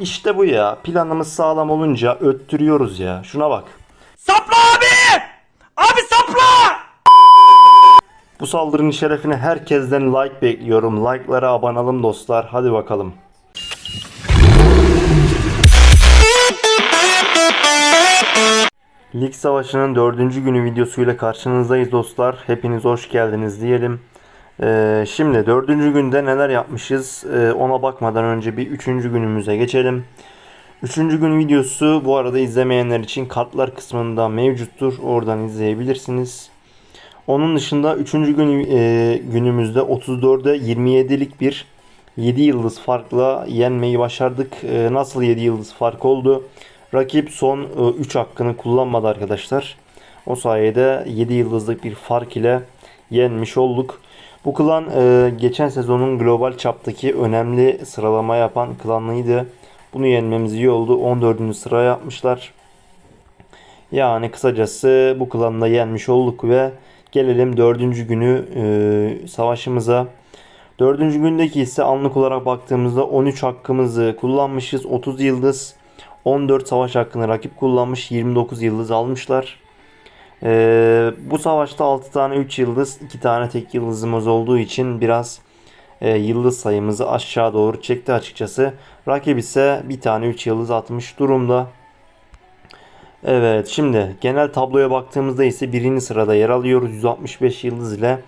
işte bu ya. Planımız sağlam olunca öttürüyoruz ya. Şuna bak. Sapla abi! Abi sapla! Bu saldırının şerefine herkesten like bekliyorum. Like'lara abanalım dostlar. Hadi bakalım. Lig Savaşı'nın dördüncü günü videosuyla karşınızdayız dostlar. Hepiniz hoş geldiniz diyelim. Ee, şimdi dördüncü günde neler yapmışız Ee, ona bakmadan önce bir üçüncü günümüze geçelim. Üçüncü gün videosu bu arada izlemeyenler için kartlar kısmında mevcuttur. Oradan izleyebilirsiniz. Onun dışında 3. gün e, günümüzde 34'e 27'lik bir 7 yıldız farkla yenmeyi başardık. E, nasıl 7 yıldız fark oldu? Rakip son 3 hakkını kullanmadı arkadaşlar. O sayede 7 yıldızlık bir fark ile yenmiş olduk. Bu klan e, geçen sezonun global çaptaki önemli sıralama yapan klanlıydı. Bunu yenmemiz iyi oldu. 14. sıraya yapmışlar. Yani kısacası bu klanda yenmiş olduk ve gelelim dördüncü günü e, savaşımıza. Dördüncü gündeki ise anlık olarak baktığımızda 13 hakkımızı kullanmışız. 30 yıldız 14 savaş hakkını rakip kullanmış 29 yıldız almışlar. E, bu savaşta 6 tane 3 yıldız 2 tane tek yıldızımız olduğu için biraz e, yıldız sayımızı aşağı doğru çekti açıkçası. Rakip ise bir tane 3 yıldız atmış durumda. Evet şimdi genel tabloya baktığımızda ise birinci sırada yer alıyoruz 165 yıldız ile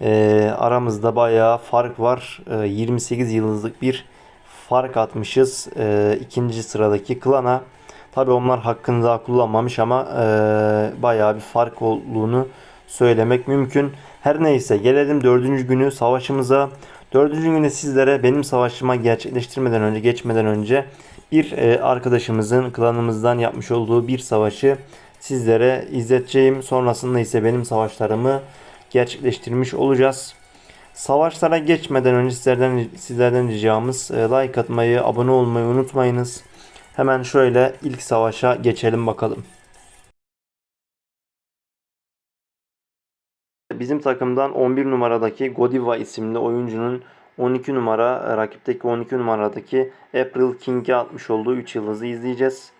Ee, aramızda bayağı fark var Ee, 28 yıldızlık bir fark atmışız ee, ikinci sıradaki klana tabi onlar hakkını daha kullanmamış ama e, bayağı bir fark olduğunu söylemek mümkün her neyse gelelim dördüncü günü savaşımıza dördüncü günde sizlere benim savaşıma gerçekleştirmeden önce geçmeden önce bir e, arkadaşımızın klanımızdan yapmış olduğu bir savaşı sizlere izleteceğim. Sonrasında ise benim savaşlarımı gerçekleştirmiş olacağız. Savaşlara geçmeden önce sizlerden sizlerden ricamız like atmayı, abone olmayı unutmayınız. Hemen şöyle ilk savaşa geçelim bakalım. Bizim takımdan 11 numaradaki Godiva isimli oyuncunun 12 numara rakipteki 12 numaradaki April King'e atmış olduğu 3 yıldızı izleyeceğiz.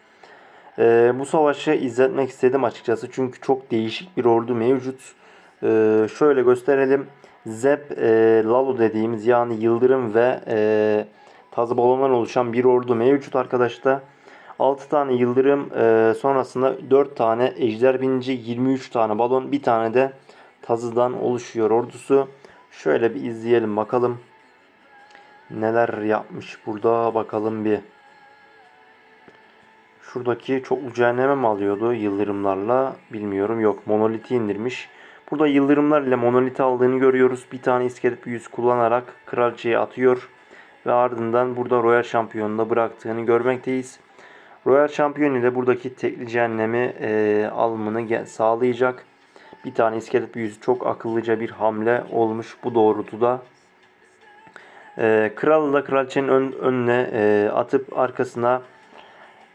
Ee, bu savaşı izletmek istedim açıkçası çünkü çok değişik bir ordu mevcut. Ee, şöyle gösterelim. Zep e, Lalo dediğimiz yani Yıldırım ve e, tazı balondan oluşan bir ordu mevcut arkadaşlar. 6 tane Yıldırım e, sonrasında 4 tane Ejder Binici 23 tane balon bir tane de tazıdan oluşuyor ordusu. Şöyle bir izleyelim bakalım. Neler yapmış burada bakalım bir. Şuradaki çoklu cehenneme mi alıyordu yıldırımlarla bilmiyorum yok monoliti indirmiş. Burada yıldırımlar ile monoliti aldığını görüyoruz. Bir tane iskelet büyüsü kullanarak kraliçeyi atıyor. Ve ardından burada Royal Şampiyon'da bıraktığını görmekteyiz. Royal Şampiyon ile buradaki tekli cehennemi e, alımını sağlayacak. Bir tane iskelet büyüsü çok akıllıca bir hamle olmuş bu doğrultuda. E, kral da kraliçenin ön, önüne e, atıp arkasına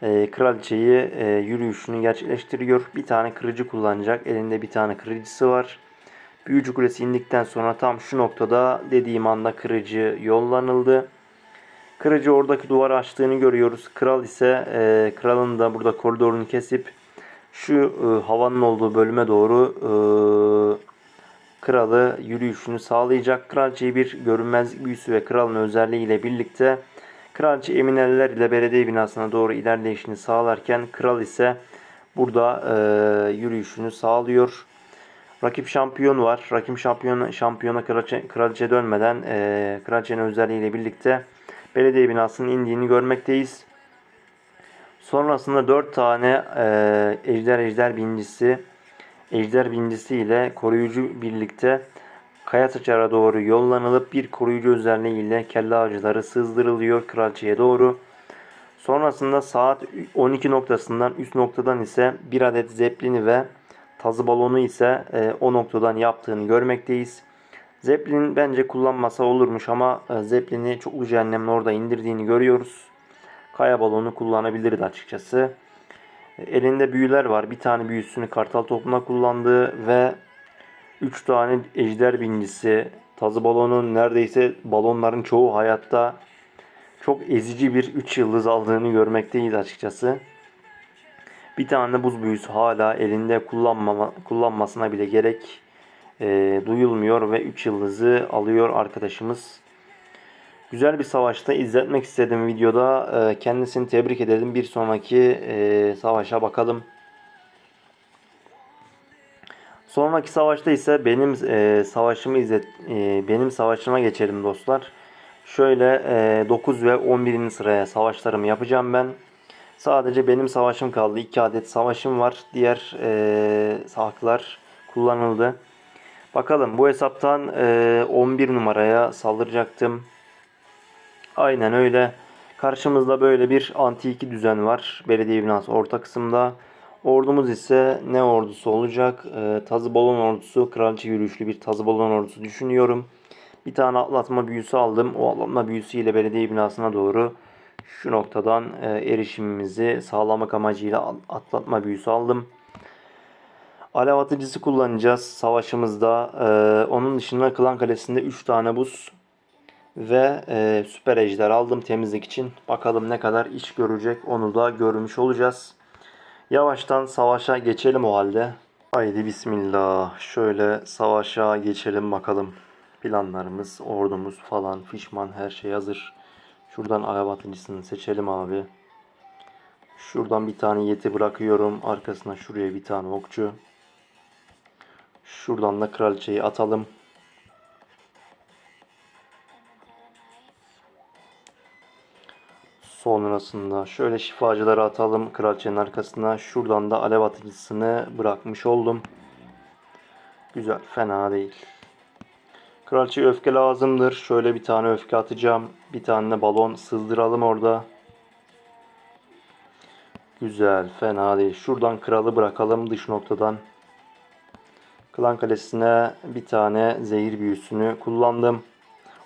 e, kraliçeyi e, yürüyüşünü gerçekleştiriyor. Bir tane kırıcı kullanacak. Elinde bir tane kırıcısı var. Büyücü kulesi indikten sonra tam şu noktada dediğim anda kırıcı yollanıldı. Kırıcı oradaki duvarı açtığını görüyoruz. Kral ise e, kralın da burada koridorunu kesip şu e, havanın olduğu bölüme doğru e, kralı yürüyüşünü sağlayacak. Kraliçeyi bir görünmezlik büyüsü ve kralın özelliği ile birlikte kraliçe Emineller ile belediye binasına doğru ilerleyişini sağlarken kral ise burada e, yürüyüşünü sağlıyor. Rakip şampiyon var. Rakip şampiyon şampiyona kraliçe, kraliçe dönmeden e, kraliçenin özelliğiyle birlikte belediye binasının indiğini görmekteyiz. Sonrasında 4 tane e, ejder ejder binicisi ejder binicisi ile koruyucu birlikte kaya saçara doğru yollanılıp bir koruyucu özelliği ile kelle avcıları sızdırılıyor kraliçeye doğru. Sonrasında saat 12 noktasından üst noktadan ise bir adet zeplini ve tazı balonu ise e, o noktadan yaptığını görmekteyiz. Zeppelin bence kullanmasa olurmuş ama e, Zeppelin'i çoklu cehennemin orada indirdiğini görüyoruz. Kaya balonu kullanabilirdi açıkçası. E, elinde büyüler var. Bir tane büyüsünü kartal topuna kullandı ve 3 tane ejder binicisi. Tazı balonun neredeyse balonların çoğu hayatta. çok ezici bir 3 yıldız aldığını görmekteyiz açıkçası. Bir tane buz büyüsü hala elinde kullanmama, kullanmasına bile gerek e, duyulmuyor ve 3 yıldızı alıyor arkadaşımız. Güzel bir savaşta izletmek istedim videoda. E, kendisini tebrik edelim. Bir sonraki e, savaşa bakalım. Sonraki savaşta ise benim e, savaşımı izlet e, benim savaşıma geçelim dostlar. Şöyle e, 9 ve 11. sıraya savaşlarımı yapacağım ben. Sadece benim savaşım kaldı. 2 adet savaşım var. Diğer e, haklar kullanıldı. Bakalım bu hesaptan e, 11 numaraya saldıracaktım. Aynen öyle. Karşımızda böyle bir anti düzen var. Belediye binası orta kısımda. Ordumuz ise ne ordusu olacak? Ee, tazı balon ordusu, kraliçe yürüyüşlü bir tazı balon ordusu düşünüyorum. Bir tane atlatma büyüsü aldım. O atlatma büyüsüyle belediye binasına doğru şu noktadan e, erişimimizi sağlamak amacıyla atlatma büyüsü aldım. Alev atıcısı kullanacağız savaşımızda. Ee, onun dışında Klan Kalesi'nde 3 tane buz ve e, süper ejder aldım temizlik için. Bakalım ne kadar iş görecek onu da görmüş olacağız. Yavaştan savaşa geçelim o halde. Haydi bismillah. Şöyle savaşa geçelim bakalım. Planlarımız, ordumuz falan, fişman her şey hazır. Şuradan alev atıcısını seçelim abi. Şuradan bir tane yeti bırakıyorum. Arkasına şuraya bir tane okçu. Şuradan da kraliçeyi atalım. Sonrasında şöyle şifacıları atalım kraliçenin arkasına. Şuradan da alev atıcısını bırakmış oldum. Güzel, fena değil. Kraliçeye öfke lazımdır. Şöyle bir tane öfke atacağım. Bir tane balon sızdıralım orada. Güzel, fena değil. Şuradan kralı bırakalım dış noktadan. Klan kalesine bir tane zehir büyüsünü kullandım.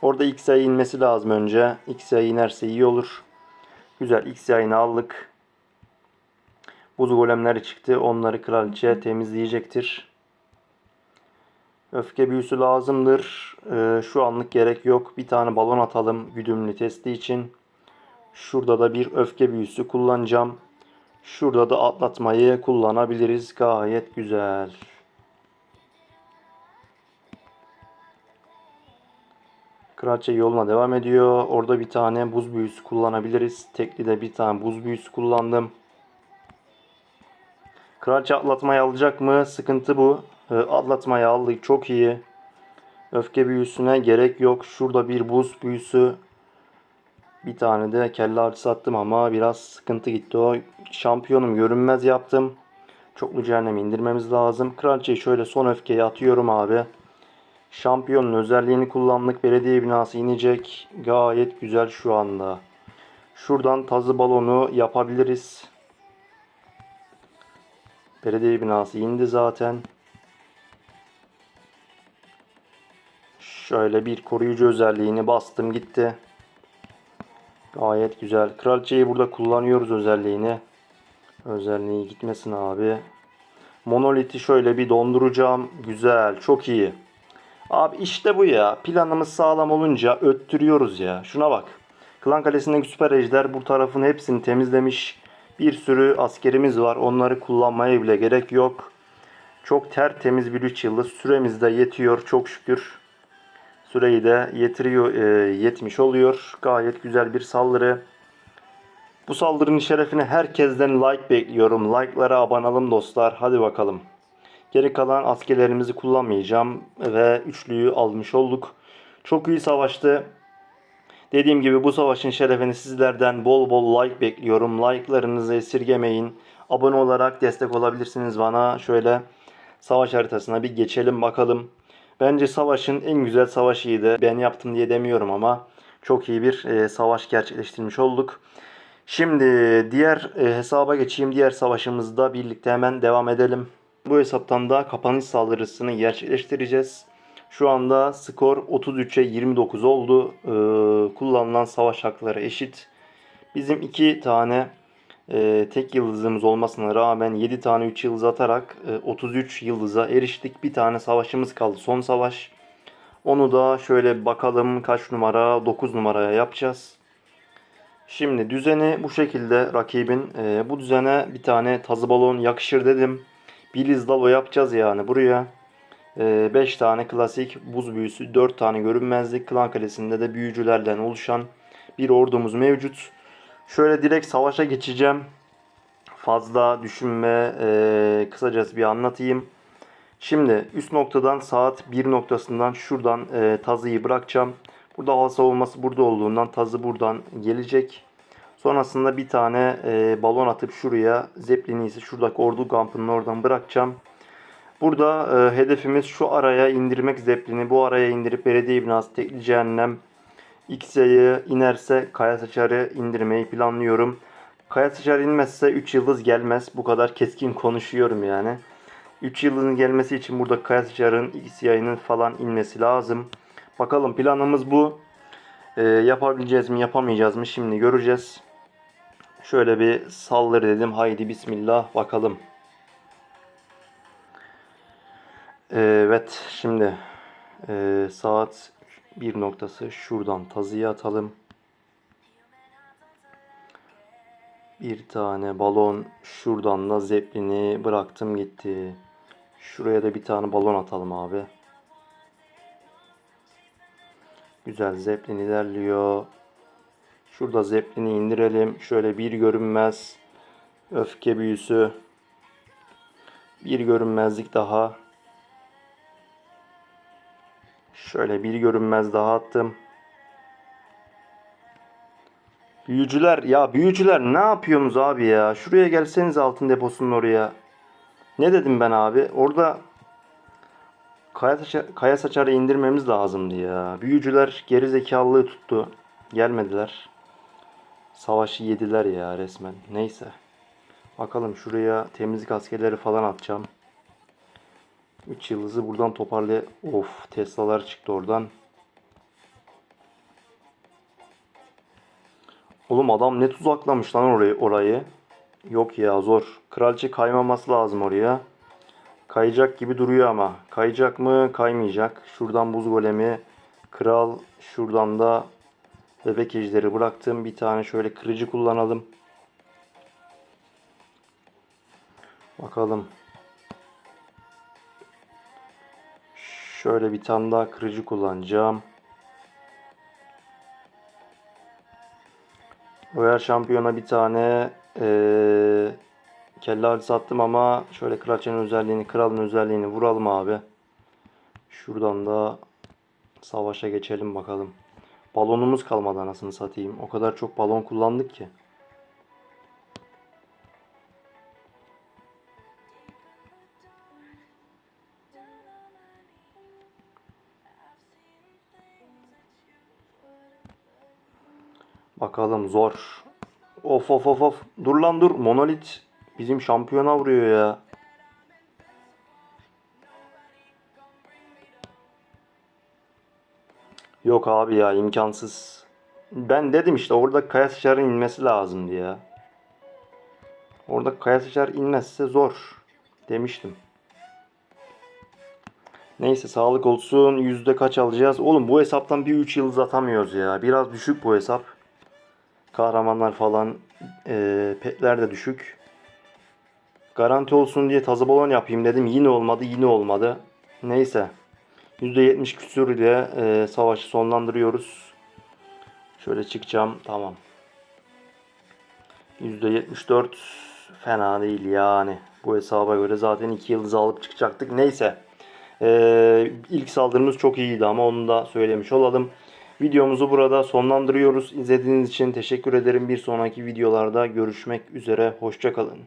Orada X sayı inmesi lazım önce. X sayı inerse iyi olur. Güzel X yayını aldık. Buz golemleri çıktı. Onları kraliçe temizleyecektir. Öfke büyüsü lazımdır. Ee, şu anlık gerek yok. Bir tane balon atalım güdümlü testi için. Şurada da bir öfke büyüsü kullanacağım. Şurada da atlatmayı kullanabiliriz. Gayet güzel. Kraliçe yoluna devam ediyor. Orada bir tane buz büyüsü kullanabiliriz. Tekli de bir tane buz büyüsü kullandım. Kraliçe atlatmayı alacak mı? Sıkıntı bu. Ee, atlatmayı aldık. Çok iyi. Öfke büyüsüne gerek yok. Şurada bir buz büyüsü. Bir tane de kelle avcısı attım ama biraz sıkıntı gitti o. Şampiyonum görünmez yaptım. Çoklu cehennemi indirmemiz lazım. Kraliçeyi şöyle son öfkeyi atıyorum abi. Şampiyonun özelliğini kullandık. Belediye binası inecek. Gayet güzel şu anda. Şuradan tazı balonu yapabiliriz. Belediye binası indi zaten. Şöyle bir koruyucu özelliğini bastım gitti. Gayet güzel. Kraliçeyi burada kullanıyoruz özelliğini. Özelliği gitmesin abi. Monoliti şöyle bir donduracağım. Güzel. Çok iyi. Abi işte bu ya. Planımız sağlam olunca öttürüyoruz ya. Şuna bak. Klan Kalesi'ndeki süper ejder bu tarafın hepsini temizlemiş. Bir sürü askerimiz var. Onları kullanmaya bile gerek yok. Çok tertemiz bir 3 yıldız. Süremiz de yetiyor çok şükür. Süreyi de yetiriyor, e, yetmiş oluyor. Gayet güzel bir saldırı. Bu saldırının şerefine herkesten like bekliyorum. Like'lara abanalım dostlar. Hadi bakalım. Geri kalan askerlerimizi kullanmayacağım ve üçlüyü almış olduk. Çok iyi savaştı. Dediğim gibi bu savaşın şerefini sizlerden bol bol like bekliyorum. Like'larınızı esirgemeyin. Abone olarak destek olabilirsiniz bana. Şöyle savaş haritasına bir geçelim bakalım. Bence savaşın en güzel savaşıydı. Ben yaptım diye demiyorum ama çok iyi bir e, savaş gerçekleştirmiş olduk. Şimdi diğer e, hesaba geçeyim. Diğer savaşımızda birlikte hemen devam edelim. Bu hesaptan da kapanış saldırısını gerçekleştireceğiz. Şu anda skor 33'e 29 oldu. Ee, kullanılan savaş hakları eşit. Bizim iki tane e, tek yıldızımız olmasına rağmen 7 tane 3 yıldız atarak e, 33 yıldıza eriştik. Bir tane savaşımız kaldı. Son savaş. Onu da şöyle bakalım kaç numara? 9 numaraya yapacağız. Şimdi düzeni bu şekilde rakibin. Ee, bu düzene bir tane tazı balon yakışır dedim. Biliz Lalo yapacağız yani buraya. 5 tane klasik buz büyüsü, 4 tane görünmezlik, klan kalesinde de büyücülerden oluşan bir ordumuz mevcut. Şöyle direkt savaşa geçeceğim. Fazla düşünme, e, kısacası bir anlatayım. Şimdi üst noktadan saat 1 noktasından şuradan e, tazıyı bırakacağım. Burada hava savunması burada olduğundan tazı buradan gelecek. Sonrasında bir tane e, balon atıp şuraya zeplini ise şuradaki ordu kampının oradan bırakacağım. Burada e, hedefimiz şu araya indirmek zeplini. Bu araya indirip belediye binası tekli cehennem X'ye inerse kaya saçarı indirmeyi planlıyorum. Kaya saçarı inmezse 3 yıldız gelmez. Bu kadar keskin konuşuyorum yani. 3 yıldızın gelmesi için burada kaya saçarın X falan inmesi lazım. Bakalım planımız bu. E, yapabileceğiz mi yapamayacağız mı şimdi göreceğiz. Şöyle bir saldırı dedim. Haydi bismillah bakalım. Evet şimdi e, saat bir noktası şuradan tazıya atalım. Bir tane balon şuradan da zeplini bıraktım gitti. Şuraya da bir tane balon atalım abi. Güzel zeplin ilerliyor. Şurada zeplini indirelim. Şöyle bir görünmez öfke büyüsü. Bir görünmezlik daha. Şöyle bir görünmez daha attım. Büyücüler ya büyücüler ne yapıyorsunuz abi ya? Şuraya gelseniz altın deposunun oraya. Ne dedim ben abi? Orada kaya, saça, kaya saçarı indirmemiz lazımdı ya. Büyücüler geri zekalılığı tuttu. Gelmediler. Savaşı yediler ya resmen. Neyse. Bakalım şuraya temizlik askerleri falan atacağım. 3 yıldızı buradan toparlay... Of Tesla'lar çıktı oradan. Oğlum adam ne tuzaklamış lan orayı, orayı. Yok ya zor. Kraliçe kaymaması lazım oraya. Kayacak gibi duruyor ama. Kayacak mı? Kaymayacak. Şuradan buz golemi. Kral. Şuradan da bebek ejderi bıraktım. Bir tane şöyle kırıcı kullanalım. Bakalım. Şöyle bir tane daha kırıcı kullanacağım. Royal Şampiyona bir tane ee, kelle avcısı attım ama şöyle kraliçenin özelliğini, kralın özelliğini vuralım abi. Şuradan da savaşa geçelim bakalım. Balonumuz kalmadı anasını satayım. O kadar çok balon kullandık ki. Bakalım zor. Of of of of. Dur lan dur. Monolit bizim şampiyona vuruyor ya. Yok abi ya imkansız. Ben dedim işte orada kaya sıçarın inmesi lazımdı ya. Orada kaya sıçar inmezse zor. Demiştim. Neyse sağlık olsun. Yüzde kaç alacağız? Oğlum bu hesaptan bir 3 yıldız atamıyoruz ya. Biraz düşük bu hesap. Kahramanlar falan e, petler de düşük. Garanti olsun diye tazı balon yapayım dedim. Yine olmadı yine olmadı. Neyse. %70 küsür ile e, savaşı sonlandırıyoruz. Şöyle çıkacağım. Tamam. %74 fena değil yani. Bu hesaba göre zaten 2 yıldız alıp çıkacaktık. Neyse. Ee, ilk saldırımız çok iyiydi ama onu da söylemiş olalım. Videomuzu burada sonlandırıyoruz. İzlediğiniz için teşekkür ederim. Bir sonraki videolarda görüşmek üzere. Hoşçakalın.